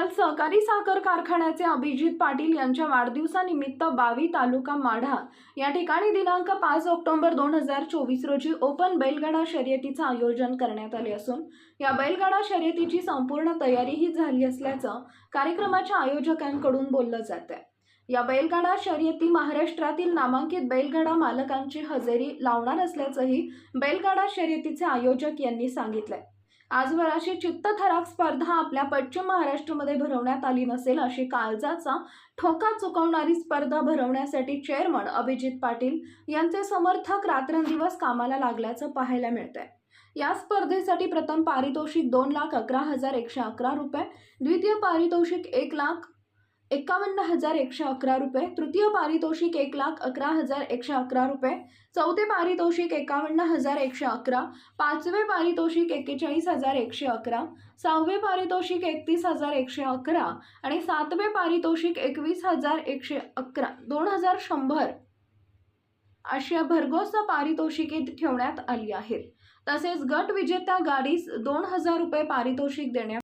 काल सहकारी साखर कारखान्याचे अभिजित पाटील यांच्या वाढदिवसानिमित्त बावी तालुका माढा या ठिकाणी दिनांक पाच ऑक्टोबर दोन हजार चोवीस रोजी ओपन बैलगाडा शर्यतीचं आयोजन करण्यात आले असून या बैलगाडा शर्यतीची संपूर्ण तयारीही झाली असल्याचं कार्यक्रमाच्या आयोजकांकडून बोललं जात आहे या बैलगाडा शर्यती महाराष्ट्रातील नामांकित बैलगाडा मालकांची हजेरी लावणार असल्याचंही बैलगाडा शर्यतीचे आयोजक यांनी आजवर अशी चित्तथराक स्पर्धा आपल्या पश्चिम महाराष्ट्रामध्ये भरवण्यात आली नसेल अशी काळजाचा ठोका चुकवणारी स्पर्धा भरवण्यासाठी चेअरमन अभिजित पाटील यांचे समर्थक रात्रंदिवस कामाला लागल्याचं पाहायला मिळतंय. या स्पर्धेसाठी प्रथम पारितोषिक दोन लाख अकरा हजार एकशे अकरा रुपये द्वितीय पारितोषिक एक लाख एकावन्न हजार एकशे अकरा रुपये. तृतीय पारितोषिक एक लाख अकरा हजार एकशे अकरा रुपये. चौथे पारितोषिक एकावन्न हजार एकशे अकरा. पाचवे पारितोषिक एक्केचाळीस हजार एकशे अकरा. सहावे पारितोषिक एकतीस हजार एकशे अकरा. आणि सातवे पारितोषिक एकवीस हजार एकशे अकरा. दोन हजार शंभर अशा भरघोस पारितोषिके ठेवण्यात आली आहेत. तसेच गट विजेत्या गाडीस दोन हजार रुपये पारितोषिक देण्यात